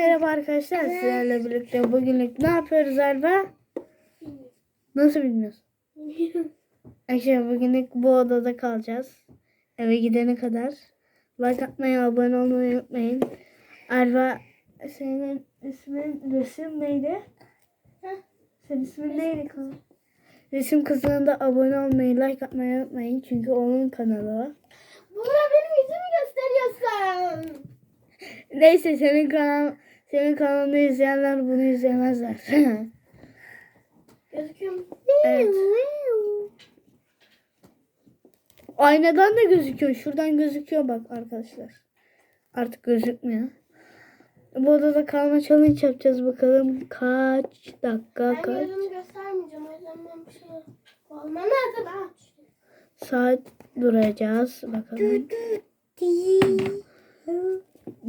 merhaba arkadaşlar. Sizlerle birlikte bugünlük ne yapıyoruz Arba? Nasıl bilmiyorsun? Arkadaşlar bugünlük bu odada kalacağız. Eve gidene kadar. Like atmayı, abone olmayı unutmayın. Arba senin ismin resim neydi? Senin ismin neydi kızım? Resim kızına da abone olmayı, like atmayı unutmayın. Çünkü onun kanalı o. Buğra benim yüzümü gösteriyorsun. Neyse senin kanal senin kanalını izleyenler bunu izlemezler. Gözüküyor mu? Evet. Aynadan da gözüküyor. Şuradan gözüküyor bak arkadaşlar. Artık gözükmüyor. Bu odada kalma challenge yapacağız bakalım kaç dakika Ben kaç yüzümü göstermeyeceğim. O yüzden ben bir şey olmam lazım. Ha. saat duracağız bakalım.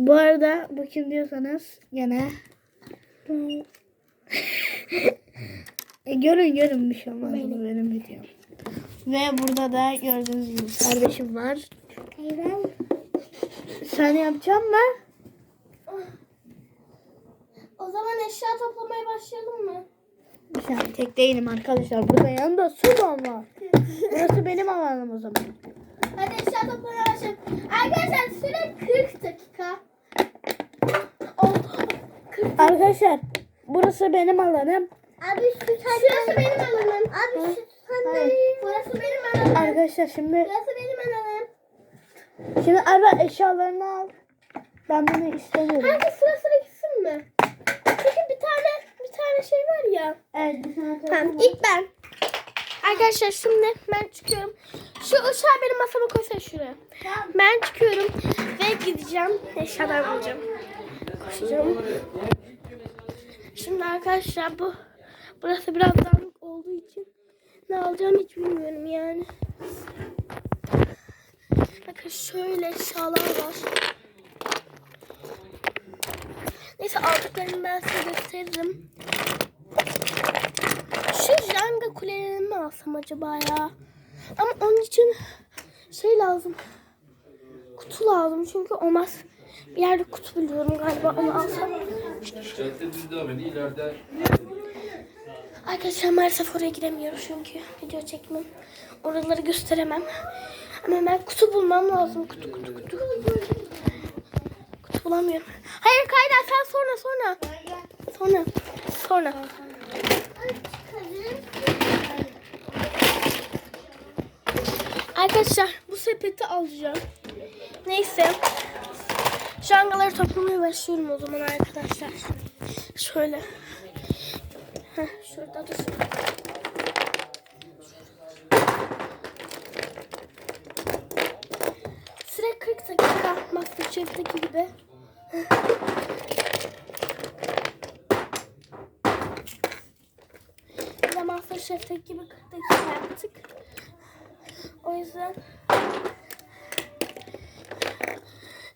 Bu arada bu kim diyorsanız gene e, görün görün bir şey olmaz bu benim videom. Ve burada da gördüğünüz gibi kardeşim var. Sen yapacak mı? O zaman eşya toplamaya başlayalım mı? Saniye tek değilim arkadaşlar. Burada yanında su var. Burası benim alanım o zaman. Hadi eşya toplamaya başlayalım. Arkadaşlar süre 40 dakika. 40 Arkadaşlar burası benim alanım. Abi şu Şurası benim alanım. Abi şu Hayır. Burası benim alanım. Arkadaşlar şimdi Burası benim alanım. şimdi Arba eşyalarını al. Ben bunu istemiyorum. Herkes sıra sıra gitsin mi? Çünkü bir tane bir tane şey var ya. Evet Tamam ilk ben. Arkadaşlar şimdi ben çıkıyorum. Şu uşağı benim masama koysana şuraya. Ben çıkıyorum ve gideceğim. Eşyalar bulacağım. Koşacağım. Şimdi arkadaşlar bu burası biraz dağınık olduğu için ne alacağım hiç bilmiyorum yani. Bakın şöyle eşyalar var. Neyse aldıklarımı ben size gösteririm. Şu Jenga kulelerini mi alsam acaba ya? Ama onun için şey lazım. Kutu lazım çünkü olmaz. Bir yerde kutu biliyorum galiba onu alsam. Cadde düz devam ediyor. İleride Arkadaşlar maalesef oraya giremiyorum çünkü video çekmem. Oraları gösteremem. Ama ben kutu bulmam lazım. Kutu kutu kutu. Kutu bulamıyorum. Hayır Kayra sen sonra sonra. Sonra. Sonra. Arkadaşlar bu sepeti alacağım. Neyse. Jangaları toplamaya başlıyorum o zaman arkadaşlar. Şöyle. Heh, şurada dur. Süre 40 dakika. Masterchef'teki gibi. Bir de Masterchef'teki gibi 40 dakika yaptık. O yüzden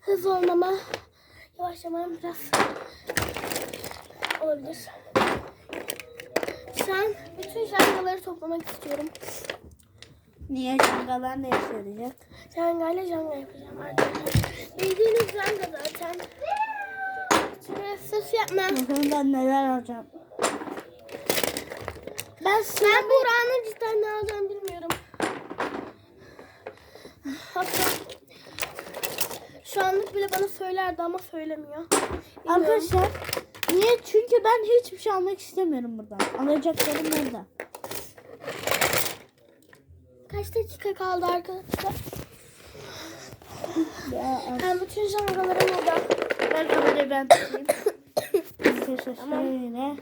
hızlı olmama, yavaşlamam biraz olabilir. Sen bütün jangaları toplamak istiyorum. Niye cangalar ne işe yarayacak? Janga yapacağım arkadaşlar. Bildiğiniz janga zaten. Şuraya sus yapma. Bakın ben neler alacağım. Ben ben Buğra'nın cidden ne alacağını bilmiyorum. Hatta şu anlık bile bana söylerdi ama söylemiyor. Bilmiyorum. Arkadaşlar niye? Çünkü ben hiçbir şey almak istemiyorum buradan. Alacaklarım burada. Kaç dakika kaldı arkadaşlar? Ben bütün jangalarım orada. Ben kamerayı ben tutayım. Arkadaşlar şöyle.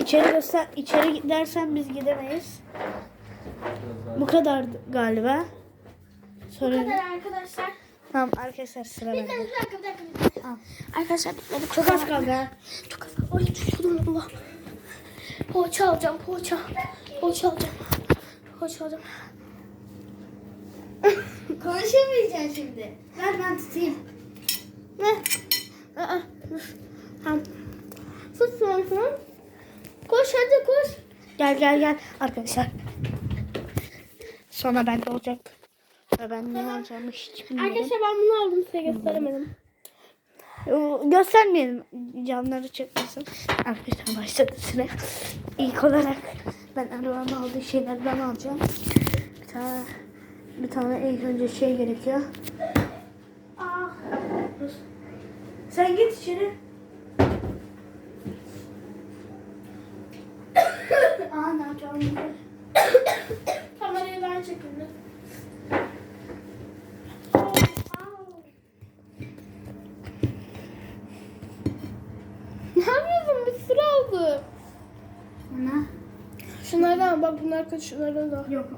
İçeri göster, içeri gidersen biz gidemeyiz. Bu kadar galiba. Bu Sorun. kadar arkadaşlar. Tamam arkadaşlar sıra bende. Al. Arkadaşlar bitmedi. Çok az kaldı ha. Çok az. Ay düşürdüm Allah. Poğaça alacağım poğaça. Poğaça alacağım. Poğaça alacağım. Konuşamayacaksın şimdi. Ver ben tutayım. Ne? Aa, dur. Tamam. Sus sen sen. Koş hadi koş. Gel gel gel arkadaşlar. Sonra bende olacak. Ben ne alacağımı hiç bilmiyorum. Arkadaşlar ben bunu aldım size gösteremedim. Göstermeyelim camları çıkmasın. Arkadaşlar başladı süre. İlk olarak ben arabamın aldığı şeylerden alacağım. Bir tane bir tane ilk önce şey gerekiyor. Dur. Sen git içeri. Aa ne yapacağım? Kamerayı ben çekeyim. Ne yapıyorsun? Bir sürü oldu. Ana. Şunlardan bak bunlar kaç şunlardan da. Yok.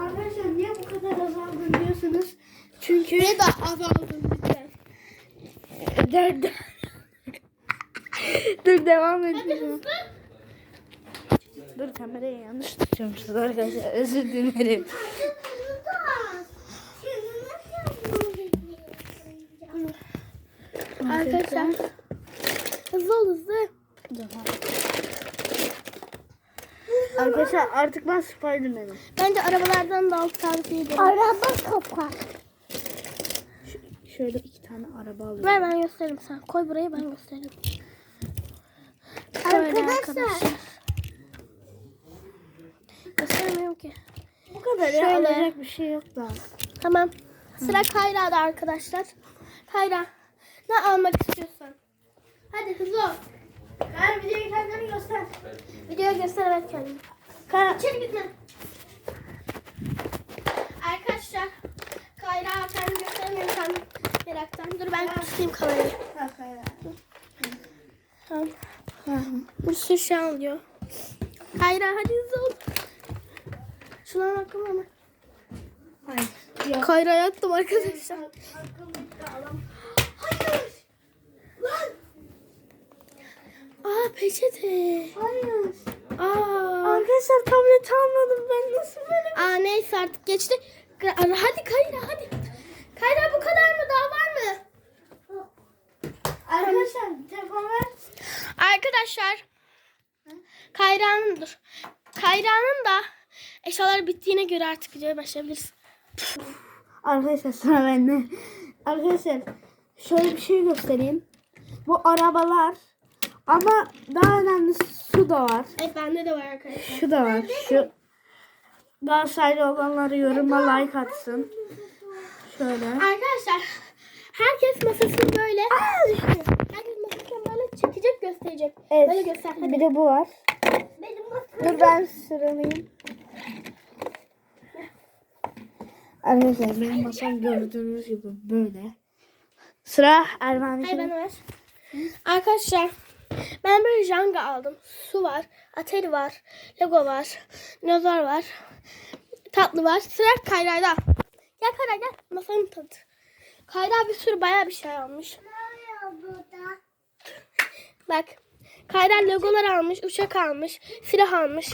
Arkadaşlar. Niye bu kadar azaldın diyorsunuz? Çünkü Ne da azaldın lütfen. dur, dur. devam hızlı. Dur kamerayı yanlış tutmuşuz arkadaşlar. Özür dilerim. Arkadaşlar. Hızlı. Arkadaşlar artık ben Spiderman'ım. Bence arabalardan da alt tarifi edelim. Araba kapak. Şöyle iki tane araba alıyorum. Ver ben göstereyim sen. Koy burayı ben göstereyim. Şöyle Arkadaşlar. Göstermiyorum ki. Bu kadar Şöyle. ya alacak bir şey yok da. Tamam. Sıra Kayra'da arkadaşlar. Kayra ne almak istiyorsan. Hadi hızlı ol. Ben videoyu kendini göster. Videoya göster evet kendini. Ka İçeri gitme. Arkadaşlar Kayra kendini göstermiyor sen meraktan. Dur ben tutayım kamerayı. Tamam. Bir sürü şey alıyor. Kayra hadi hızlı ol. Şuna bakın ama. Hayır. Yok. Kayra yattım arkadaşlar. Lan. Aa peçete. Hayır. Aa. Arkadaşlar tablet almadım ben nasıl böyle? Aa neyse artık geçti. Hadi Kayra hadi. Kayra bu kadar mı? Daha var mı? Arkadaşlar telefon ver. Arkadaşlar. Kayra'nın dur. Kayra'nın da eşyalar bittiğine göre artık videoya başlayabiliriz. Arkadaşlar sıra bende. Arkadaşlar şöyle bir şey göstereyim. Bu arabalar ama daha önemlisi su da var. Evet bende de var arkadaşlar. Şu da var. Şu Galatasaraylı olanları yoruma like atsın. Şöyle. Arkadaşlar herkes masasını böyle herkes masasını böyle çekecek gösterecek. Evet. Böyle göster. Hadi. Bir de bu var. Benim masam. Dur ben sıralayayım. Arkadaşlar benim masam gördüğünüz gibi böyle. Sıra Erman'ın. Hayır bana ver. Arkadaşlar ben böyle Jenga aldım. Su var, Atari var, Lego var, dinozor var, tatlı var. Sıra Kayra'da. Gel Kayra gel. Masanın tadı. Kayra bir sürü bayağı bir şey almış. Bak. Kayra Legolar almış, uçak almış, silah almış,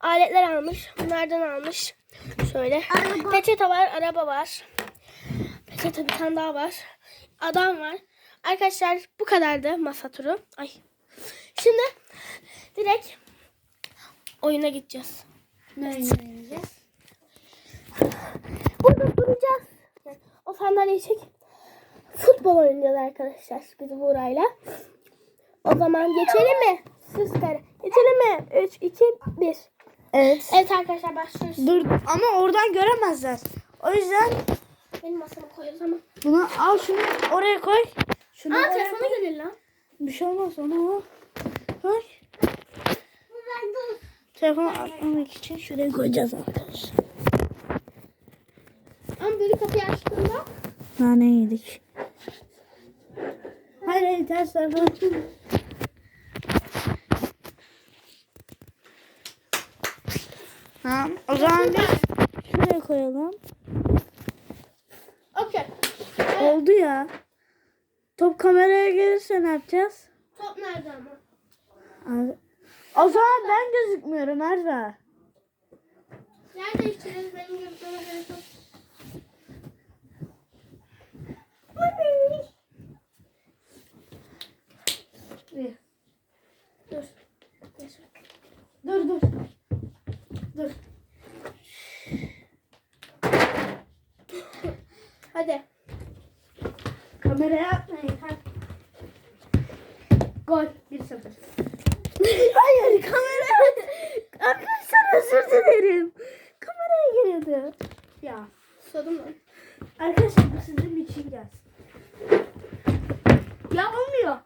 aletler almış, bunlardan almış. Şöyle. Peçete var, araba var. Peçete bir tane daha var. Adam var. Arkadaşlar bu kadardı masa turu. Ay. Şimdi direkt oyuna gideceğiz. Ne oynayacağız? Burada duracağız. O sandalyeyi çek. Futbol oynayacağız arkadaşlar biz Buğra'yla. O zaman geçelim mi? Kare. Geçelim mi? 3, 2, 1. Evet. Evet arkadaşlar başlıyoruz. Dur ama oradan göremezler. O yüzden Benim masama koyuyoruz ama. bunu al şunu oraya koy. Şunu Aa oraya telefonu gelir lan. Bir şey olmaz onu al. Koy. Telefonu atmamak için şuraya koyacağız arkadaşlar. Ama böyle kapıyı açtığında Nane yedik. Hayır hayır ters tarafa. Tamam o zaman biz şuraya koyalım. okey. Oldu ya. Top kameraya gelirse ne yapacağız? Top nerede ama? O zaman ben gözükmüyorum Erza. Yer değiştiririz benim yok. Dur. Dur dur. Dur. Hadi. Kameraya atmayın. Gol 1-0. Hayır kameraya at. Arkadaşlar özür dilerim. Kameraya giriyordu. Ya. Susadım ben. Arkadaşlar bu sizin için gelsin. Ya olmuyor.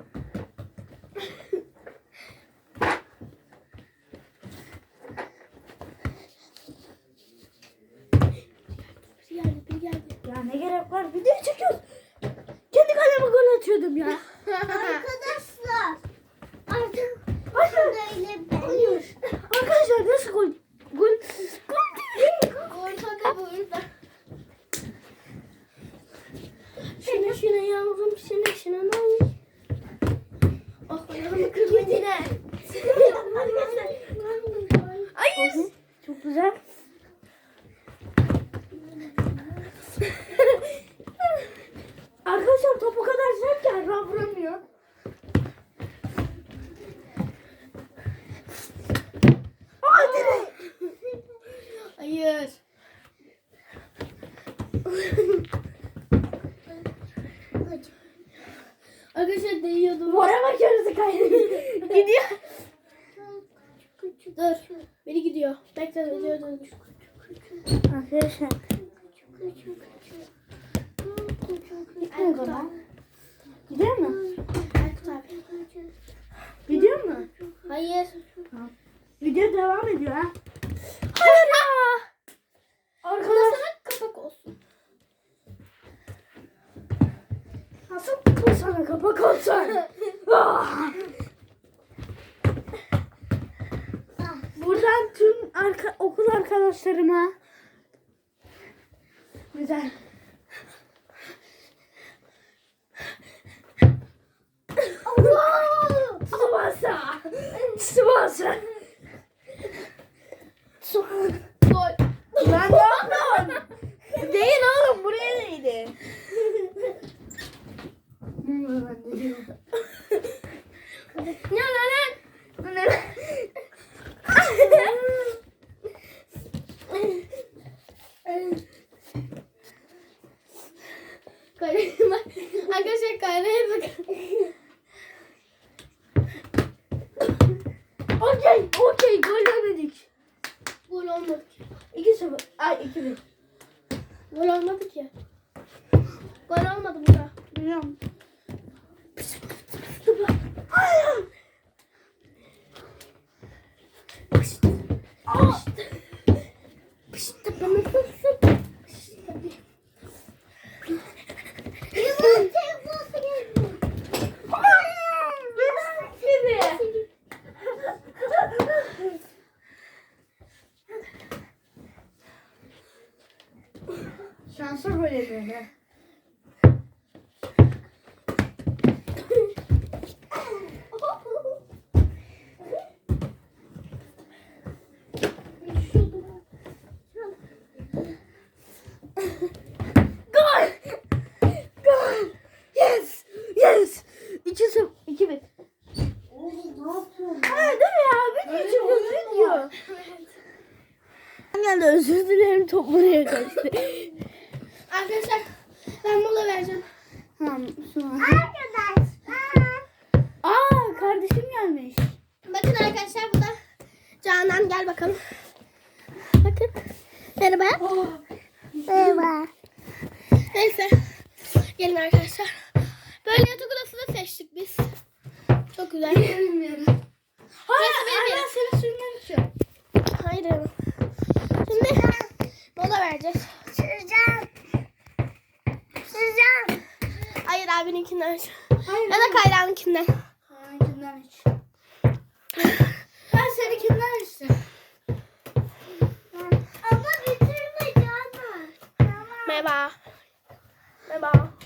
Ya ne gerek var? Video çekiyoruz. Kendi kaleme gol atıyordum ya. Arkadaşlar. Artık Hayır. böyle Hayır. Arkadaşlar nasıl gol? Gol. Gol değil. Ortada burada. Şuna şuna yavrum, şuna şuna ne olmuş? Oh ayağımı kırma yine. Hayır. Çok güzel. Arkadaşlar top o kadar sert ki Erra vuramıyor. Aa direkt. Hayır. Arkadaşlar değiyordu. Vara bakıyoruz kaydediyor. Gidiyor. Dur. Biri gidiyor. Bekle dur dur. Arkadaşlar. Gitmiyor o zaman. Gidiyor mu? Aykut abi. Gidiyor mu? Hayır. Video devam ediyor ha. Hayır ya. Arkadaşlar. Kapak olsun. Nasıl bu sana kapak olsun? Buradan tüm arka, okul arkadaşlarıma güzel. Tsubasa! Tsubasa! Gol. Lan ne yapıyorsun? Değil oğlum buraya değdi. Ne lan lan? Kaleye bak. Arkadaşlar kaleye bakın. Okey, okey gol yemedik. Gol olmadı ki. 2-0. Ay 2-1. Gol olmadı ki. Gol olmadı burada. Biliyorum. Şansa böyle böyle. Gol! Gol! Yes! Yes! 2-0. 2-1. Ha dur ya. Video çıkıyorsun video. Geldi özür dilerim top buraya kaçtı. Arkadaşlar ben mola vereceğim. Tamam sonra. Arkadaşlar. Aa kardeşim gelmiş. Bakın arkadaşlar bu da Canan gel bakalım. Bakın. Merhaba. Merhaba. Neyse. Gelin arkadaşlar. Böyle odasını seçtik biz. Çok güzel. Bilmiyorum. Hayır, Neyse, hayır, benim. seni sürmek istiyorum. Hayır canım. Şimdi mola vereceğiz. Sıcak. Sıcak. Hayır abininkinden aç. Hayır. Ya da Kayra'nınkinden. Hayırkinden iç. Ben seninkinden içtim. Ama bitirme canım. Tamam. Merhaba. Merhaba.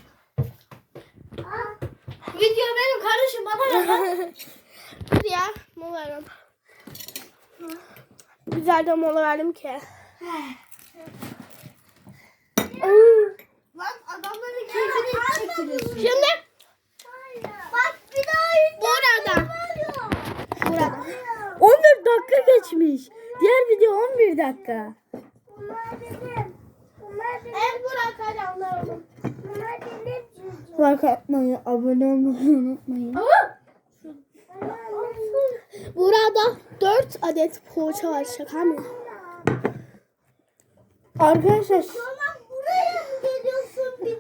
Video benim kardeşim bana ne? Hadi ya mola verelim. Güzel de mola verdim ki. Lan adamların keyfini çektiriyorsun. Şimdi Bak bir daha burada. Burada. 14 dakika geçmiş. Diğer video 11 dakika. Bunlar benim. Bunlar benim. Evet Burak hadi anlayalım. Like atmayı, abone olmayı unutmayın. Burada 4 adet poğaça var şaka mı? Arkadaşlar buraya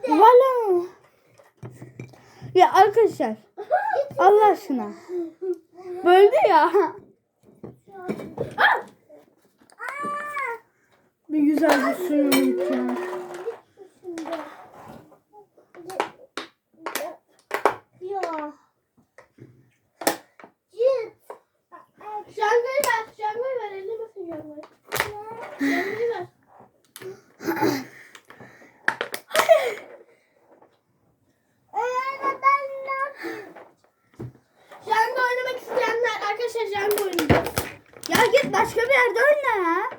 valla ya arkadaşlar Allah aşkına böldü ya. Bir güzel bir suyunu içiyorum. Ya. Git. Jangoyu ver. Jangoyu ver. Eline basın jangoyu. Jangoyu ver. Öyle ben ne yapayım? Jango oynamak isteyenler arkadaşlar Jango oynayacağız. Ya git başka bir yerde oyna ya.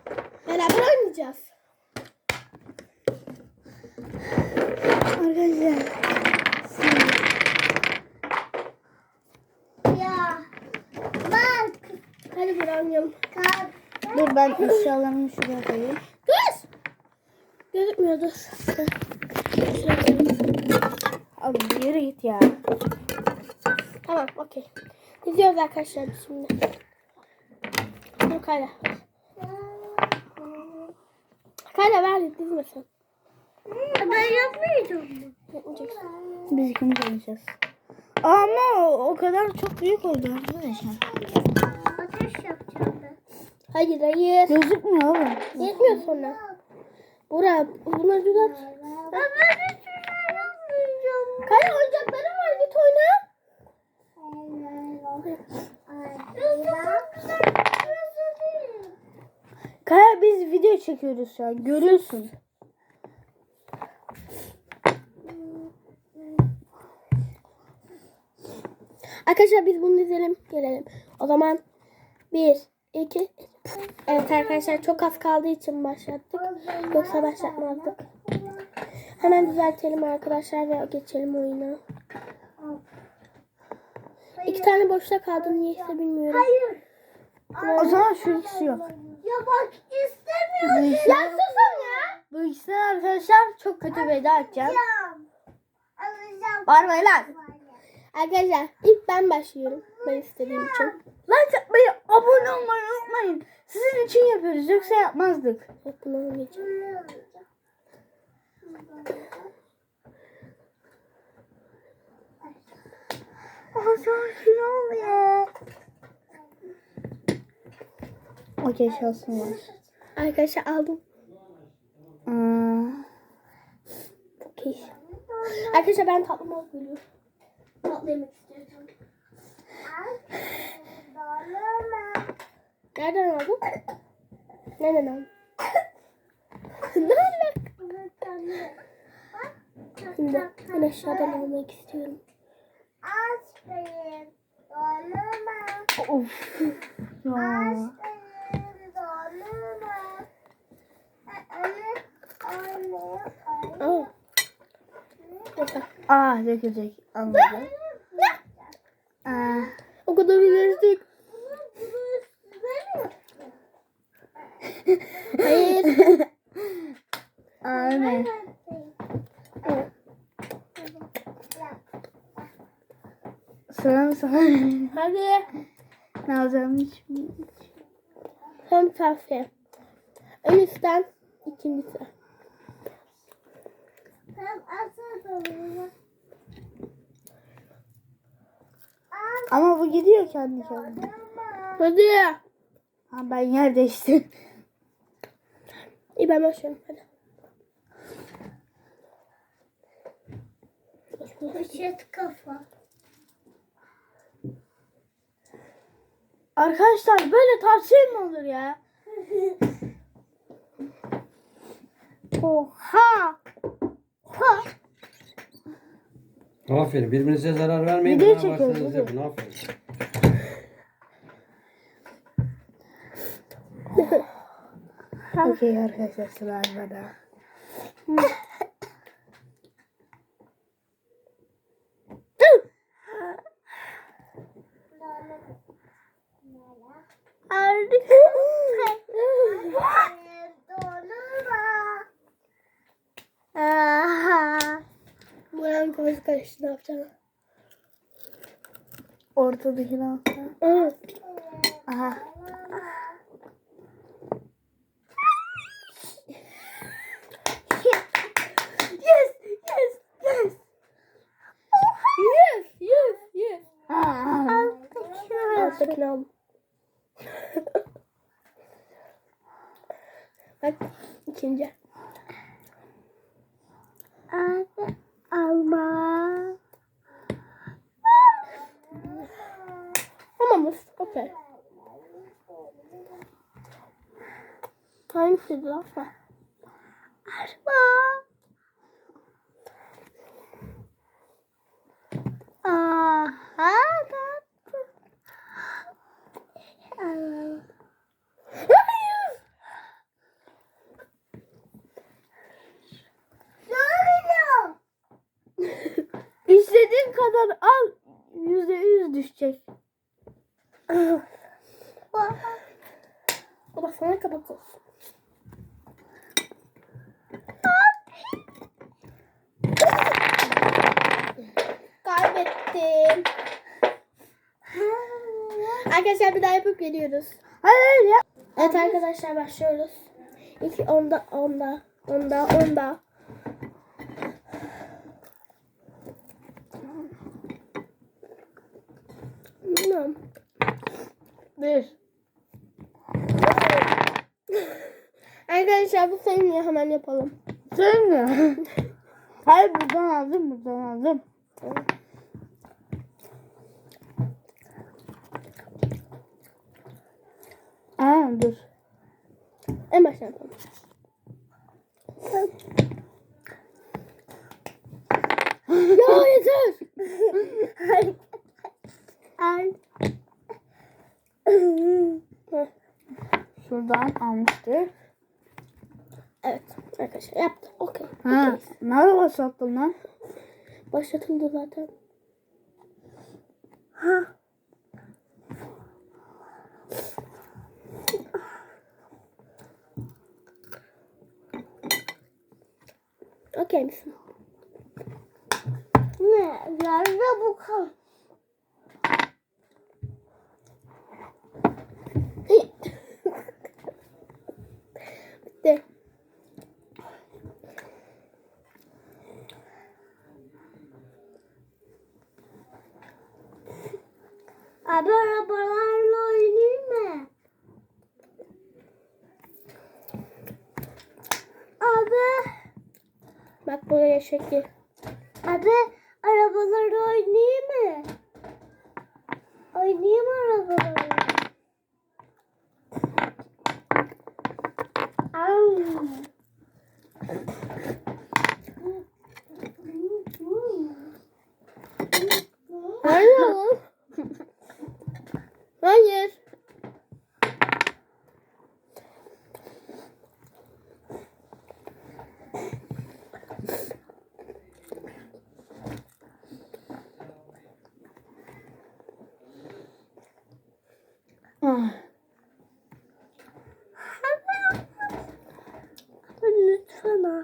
Beraber oynayacağız. Arkadaşlar. Ya. Bak. Hadi bir oynayalım. Kalk. Dur ben eşyalarımı şuraya koyayım. Göz. Gözükmüyor dur. Abi yürü git ya. Tamam okey. Gidiyoruz arkadaşlar şimdi. Dur Kayra. Kayra ver dizmesin. Ben yapmayacağım. Yapmayacaksın. Biz ikimiz oynayacağız. Ama o, o kadar çok büyük oldu arkadaşlar. Ateş ben. Hayır hayır. Gözükmüyor oğlum. Yetmiyor sonra. Bura bunları düzelt. Ben hiç şey yapmayacağım. Kayra oyuncakların var git oyna. Kaya biz video çekiyoruz şu an. Görüyorsun. Arkadaşlar biz bunu dizelim gelelim. O zaman bir, iki. Evet arkadaşlar çok az kaldığı için başlattık. Yoksa başlatmazdık. Hemen düzeltelim arkadaşlar ve geçelim oyuna. İki tane boşta kaldı niyeyse bilmiyorum. Hayır. O zaman şu ikisi yok. Ya bak istemiyorum. Bu ikisi, Ya susun ya. bu ikisi arkadaşlar çok kötü veda edeceğim. Alacağım. Bağırmayın lan. Arkadaşlar ilk ben başlıyorum. Ben istediğim için. Like atmayı, abone olmayı unutmayın. Sizin için yapıyoruz yoksa yapmazdık. Evet, bunu oynayacağım. O zaman şey olmuyor. Okey şansım var. Arkadaşlar aldım. Aa, Okey. Arkadaşlar ben tatlı mal geliyorum. Tatlı yemek istiyorum. Nereden aldın? Nereden aldın? Nereden? Şimdi ben aşağıdan almak istiyorum. Aferin. Of. Ya. Aa dökülecek. Anladım. Aa, O kadar uğraştık. Hayır. aa ne? Sıra mı sana? Hadi. ne alacağımı Hem tavsiye. En üstten ikincisi. Tam. Ama bu gidiyor kendi kendine. Hadi. Ha ben yer değiştim. İyi ben başlıyorum. Hadi. Poşet kafa. Arkadaşlar böyle tavsiye mi olur ya? Oha. Ha. Aferin. Birbirinize zarar vermeyin. Video Ne çekiyoruz, yaparsanız video. yapın. Aferin. Okey arkadaşlar sıra bana. Annemin kafası karıştı ne yapacağını. Ortadaki ne? Aa, Aha. Yes, yes, yes. Yes, yes, yes. Aa. Alttakini al. Bak ikinci. Abi alma. Tamam okey. Hangisiydi lan? Ha. Araba. Aha. Araba. Hayır. Ne oluyor? İstediğin kadar al. Yüzde yüz düşecek. Baba sana kapat olsun. Kaybettim. Arkadaşlar bir daha yapıp geliyoruz. Hayır ya. Evet arkadaşlar başlıyoruz. İki onda onda onda onda. Bilmiyorum. Bir. Sayılmıyor hemen yapalım. Sen mi? Hayır buradan aldım buradan aldım. Aa dur. En baştan yapalım. ya yeter. Ay. Şuradan almıştık. evet arkadaşlar yaptık. Okey. Ha, Okeyiz. nerede başlattın lan? Başlatıldı zaten. Ha. Okey misin? Ne? Nerede bu kal? Bitti. Abi arabalarla oynayayım mı? Abi. Bak buraya şekil. Abi arabalarla oynayayım mı? Oynayayım arabalarla. Au. Hayır lan. Hayır. Ah. Lütfen al.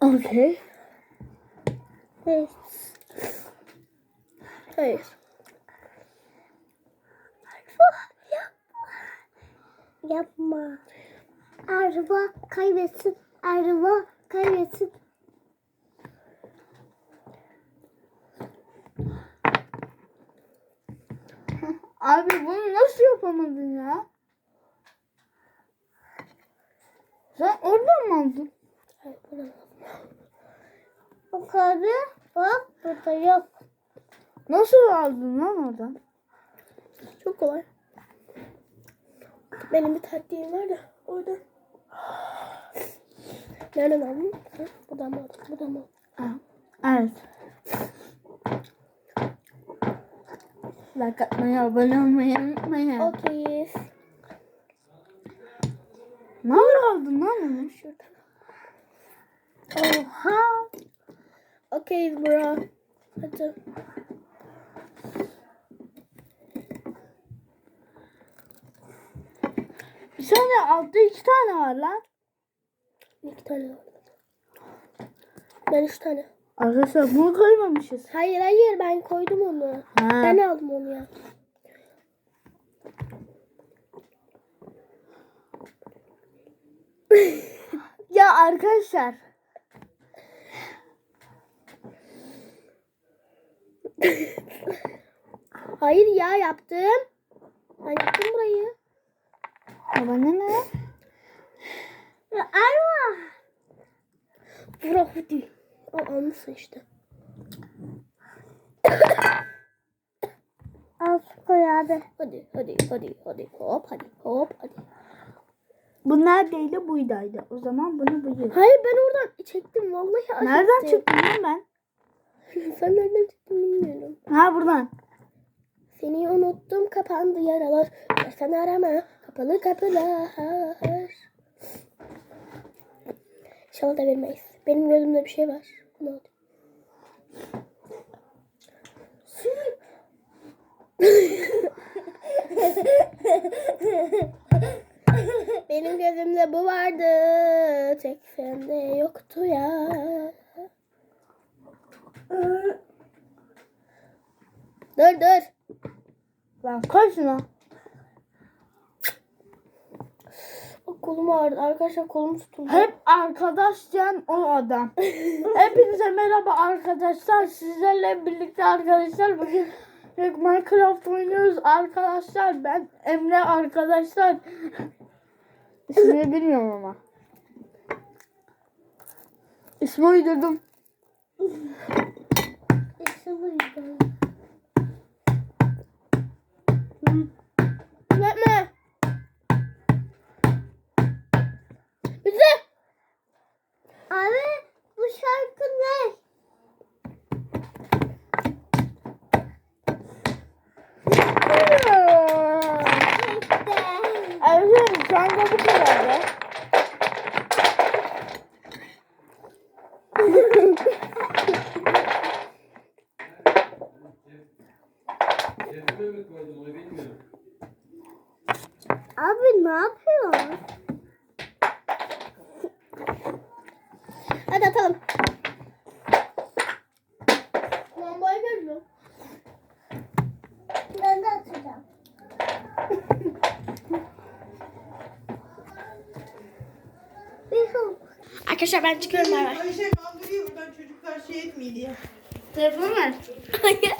Okey. Hayır. Hayır. Yapma. Araba kaybetsin. Araba kaybetsin. Abi bunu nasıl yapamadın ya? Sen oradan mı aldın? O kadar. Bak burada yok. Nasıl aldın lan oradan? Çok kolay. Benim bir taktiğim var da orada. Nereden aldın? Buradan mı aldın? Buradan mı aldın? Evet. Like atmayı, abone olmayı unutmayın. Okeyiz. Nerede aldın lan onu? Şuradan. Oha. Okeyiz bro. Hadi. Bir tane altta iki tane var lan. İki tane var. Ben üç tane. Arkadaşlar bunu koymamışız. Hayır hayır ben koydum onu. Ha. Ben aldım onu ya. Ya arkadaşlar. Hayır ya yaptım. Ben yaptım burayı. Ya bana ne? Araba. Bura hadi. Al almışsın işte. Al koy abi. Hadi hadi hadi hadi hop hadi hop hadi. Bu neredeydi? Buydaydı. O zaman bunu buyur. Hayır ben oradan çektim vallahi. Nereden çektim. lan ben? Sen nereden çıktın bilmiyorum. Ha buradan. Seni unuttum kapandı yaralar. Sen arama kapalı kapılar. İnşallah da vermeyiz. Benim gözümde bir şey var. Ne oldu? Benim gözümde bu vardı. Tek sende yoktu ya. Dur dur. Lan koy şunu. Bak kolum ağrıdı. Arkadaşlar kolum tutuldu. Hep arkadaş diyen o adam. Hepinize merhaba arkadaşlar. Sizlerle birlikte arkadaşlar bugün Minecraft oynuyoruz arkadaşlar. Ben Emre arkadaşlar. İsmini bilmiyorum ama. İsmi uydurdum. İşte buydu. Bize. Abi bu şarkı ne? Evet, sen de bu kadar be. Cebime mi koydun onu bilmiyorum. Abi ne yapıyorsun? Hadi atalım. Lambayı görmüyor. Ben de atacağım. Bir hop. Arkadaşlar ben çıkıyorum bay bay. Ayşe kandırıyor buradan çocuklar şey etmeyi diye. Telefonu ver. Hayır.